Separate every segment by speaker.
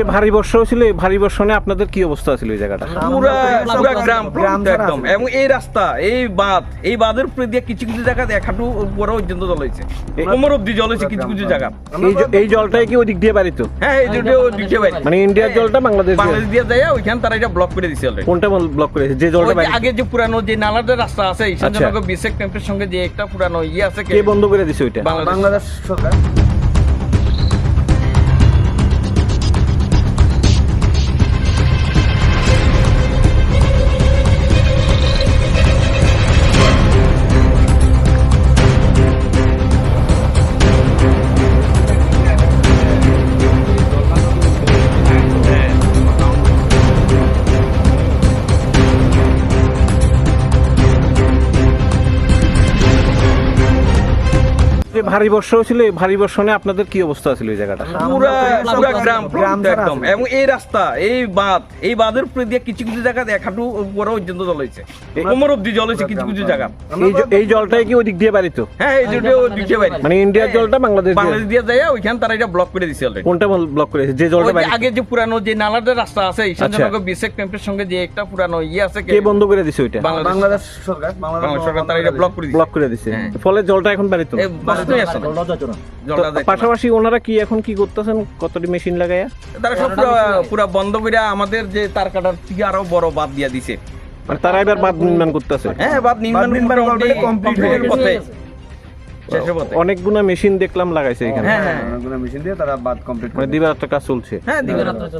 Speaker 1: যে ভারী বর্ষা হয়েছিল এই ভারী বর্ষণে আপনাদের কি অবস্থা ছিল এই জায়গাটা?
Speaker 2: পুরা পুরা গ্রাম
Speaker 3: গ্রাম
Speaker 2: একদম। এবং এই রাস্তা এই বাঁধ এই বাঁধের উপরে দিয়ে কিছু কিছু জায়গা এক হাঁটু উপরে পর্যন্ত জল হয়েছে। কোমর অব্দি জল হয়েছে কিছু কিছু জায়গা।
Speaker 1: এই জলটাই কি ওই দিক দিয়ে বাড়িত?
Speaker 2: হ্যাঁ এই দুটো দিকে বাইরে
Speaker 1: মানে ইন্ডিয়ার জলটা বাংলাদেশ
Speaker 2: বাংলাদেশ দিয়ে যায় ওইখানে তারা এটা ব্লক করে দিছে অলরেডি
Speaker 1: কোনটা ব্লক করেছে যে জলটা বাইরে
Speaker 2: আগে যে পুরানো যে নালার রাস্তা আছে
Speaker 1: আচ্ছা।
Speaker 2: ঈশানজনক বিশেক ক্যাম্পের সঙ্গে যে একটা পুরানো ইয়ে আছে
Speaker 1: কে বন্ধ করে দিছে ওইটা?
Speaker 2: বাংলাদেশ
Speaker 3: সরকার।
Speaker 1: যে ভারী বর্ষা হয়েছিল এই ভারী বর্ষণে আপনাদের কি অবস্থা ছিল এই জায়গাটা?
Speaker 2: পুরা পুরা গ্রাম একদম। এবং এই রাস্তা এই বাঁধ এই বাঁধের উপরে দিয়ে কিছু কিছু জায়গা এক হাঁটু উপরে পর্যন্ত জল হয়েছে। কোমর অব্দি জল হয়েছে কিছু কিছু জায়গা।
Speaker 1: এই জলটাই কি ওই দিক দিয়ে বাড়িত?
Speaker 2: হ্যাঁ এই দুটো দিকে বাইরে
Speaker 1: মানে ইন্ডিয়ার জলটা বাংলাদেশ
Speaker 2: বাংলাদেশ দিয়ে যায় ওইখানে তারা এটা ব্লক করে দিছে অলরেডি
Speaker 1: কোনটা ব্লক করেছে যে জলটা বাইরে
Speaker 2: আগে যে পুরানো যে নালার রাস্তা আছে ঈশানজনক
Speaker 1: আচ্ছা।
Speaker 2: বিশেক ক্যাম্পের সঙ্গে যে একটা পুরানো ইয়ে আছে
Speaker 1: কে বন্ধ করে দিছে ওইটা?
Speaker 2: বাংলাদেশ।
Speaker 3: সরকার
Speaker 2: বাংলাদেশ সরকার তারা এটা ব্লক করে দিছে।
Speaker 1: ব্লক করে দিছে।
Speaker 2: হ্যাঁ।
Speaker 1: ফলে জলটা এখন বাড়িত? পাশাপাশি ওনারা কি এখন কি করতেছেন? কতটি মেশিন লাগাইয়া?
Speaker 2: তারা সব পুরা পুরা বন্ধ করে আমাদের যে তার কাটার থেকে আরও বড় বাদ দিয়া দিছে।
Speaker 1: মানে তারা এবার বাঁধ নির্মাণ করতেছে?
Speaker 2: হ্যাঁ বাদ নির্মাণ
Speaker 3: নির্মাণ already complete হয়ে গেছে।
Speaker 2: পথে।
Speaker 1: অনেকগুলা মেশিন দেখলাম লাগাইছে এখানে।
Speaker 2: হ্যাঁ, হ্যাঁ।
Speaker 3: অনেকগুলো মেশিন দিয়ে তারা বাদ কমপ্লিট
Speaker 1: মানে দিবারাত্র কাজ চলছে।
Speaker 2: হ্যাঁ দিবে
Speaker 1: তো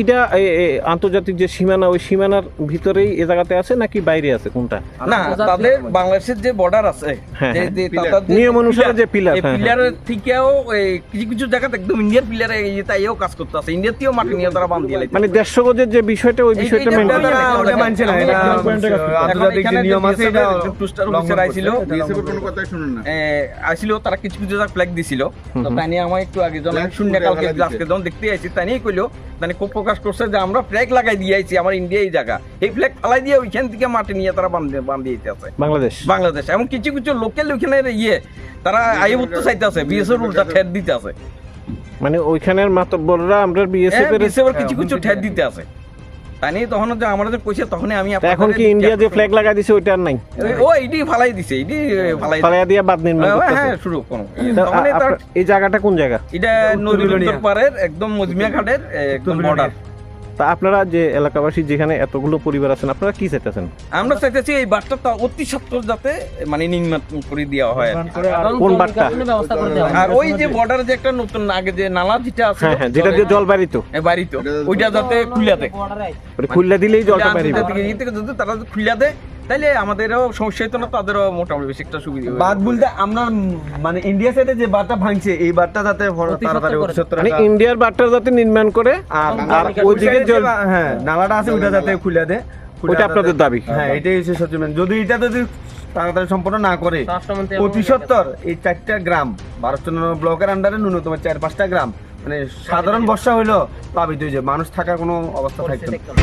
Speaker 1: এটা এ- এ আন্তর্জাতিক যে সীমানা ওই সীমানার ভিতরেই এ জায়গাতে আছে নাকি বাইরে আছে কোনটা?
Speaker 2: না তাদের বাংলাদেশের যে বর্ডার আছে
Speaker 1: হ্যাঁ,
Speaker 2: যে-
Speaker 1: হ্যাঁ। নিয়ম অনুসারে যে
Speaker 2: এই
Speaker 1: হ্যাঁ।
Speaker 2: পিলারের থেকেও কিছু কিছু জায়গাতে একদম ইন্ডিয়ার পিলারে তাইও কাজ করতে আছে। ইন্ডিয়ার থেকেও মাটি নিয়ে তারা বান দিয়ে
Speaker 1: মানে দেড়শো গজের যে বিষয়টা ওই বিষয়টা
Speaker 2: এইটা
Speaker 3: মানছে না, আন্তর্জাতিক যে নিয়ম আছে, এটা
Speaker 2: টুস্টার অফিসার আইছিল। এ, আইছিল তারা কিছু কিছু জায়গা ফ্ল্যাগ দিছিল। তো তাই নিয়ে আমার একটু আগে যখন আমি শূন্য কালকে আজকে। যখন দেখতে আইছি তাই নিয়ে কইলো তাই খুব প্রকাশ করছে যে আমরা ফ্ল্যাগ লাগাই দিয়ে আইছি আমার ইন্ডিয়া এই জায়গা। এই ফ্ল্যাগ ফালাই দিয়ে ওইখান থেকে মাটি নিয়ে তারা বান্ধে বান্ধিয়ে আছে।
Speaker 1: বাংলাদেশ?
Speaker 2: বাংলাদেশ। এবং কিছু কিছু লোকেল ওইখানে ইয়ে তারা আই উঠতে চাইতে আছে বিএসএফ উল্টা ঠের দিতে আছে।
Speaker 1: মানে ওইখানের মাতব্বররা আমরা বিএসএফ এর
Speaker 2: বিএসএফ এর কিছু কিছু ঠের দিতে আছে। তাই নিয়ে তখন যে আমরা যে কইছে তখনই আমি
Speaker 1: এখন কি ইন্ডিয়া যে ফ্ল্যাগ লাগাই দিছে ওইটা আর নাই?
Speaker 2: ও এইটি ফালাই দিছে এইটি ফালাই
Speaker 1: পালাইয়া দিয়ে বাদ নির্মাণ
Speaker 2: হ্যাঁ,
Speaker 1: করতেছে।
Speaker 2: হ্যাঁ শুরু করুন।
Speaker 1: এই জায়গাটা কোন জায়গা?
Speaker 2: এটা নদীর পারের পাড়ের একদম মজমিয়া ঘাটের একদম বর্ডার
Speaker 1: তা আপনারা যে এলাকাবাসী যেখানে এতগুলো পরিবার আছেন আপনারা কি চাইতেছেন?
Speaker 2: আমরা চাইতেছি এই বার্তাটা অতি সত্তর যাতে মানে নির্মাণ করে দেওয়া হয় আর
Speaker 1: কোন বার্তা
Speaker 2: আর ওই যে বর্ডার যে একটা নতুন আগে যে নালা যেটা আছে
Speaker 1: হ্যাঁ হ্যাঁ যেটা দিয়ে জল বাড়িত।
Speaker 2: বাড়িতে ওইটা যাতে খুলে দেয়।
Speaker 1: খুলে দিলেই জলটা বাড়িবে
Speaker 2: তারা খুলিয়া খুলে দেয় তাহলে আমাদেরও সমস্যা হতো না তাদেরও মোটামুটি বেশি একটা সুবিধা
Speaker 3: বাদ বলতে আমরা মানে ইন্ডিয়া সাইডে যে বারটা ভাঙছে এই বারটা যাতে তাড়াতাড়ি
Speaker 1: মানে ইন্ডিয়ার বার্তা যাতে নির্মাণ করে
Speaker 3: আর
Speaker 1: ওইদিকে
Speaker 3: হ্যাঁ নালাটা আছে ওইটা যাতে খুলে দেয়। খুলে
Speaker 1: ওইটা আপনাদের দাবি।
Speaker 3: হ্যাঁ এটাই হচ্ছে সত্যি যদি এটা যদি তাড়াতাড়ি সম্পন্ন না করে অতি সত্তর এই চারটা গ্রাম ভারত ব্লকের আন্ডারে ন্যূনতম চার পাঁচটা গ্রাম মানে সাধারণ বর্ষা হইল প্লাবিত হয়ে যায় মানুষ থাকার কোনো অবস্থা থাকতো না।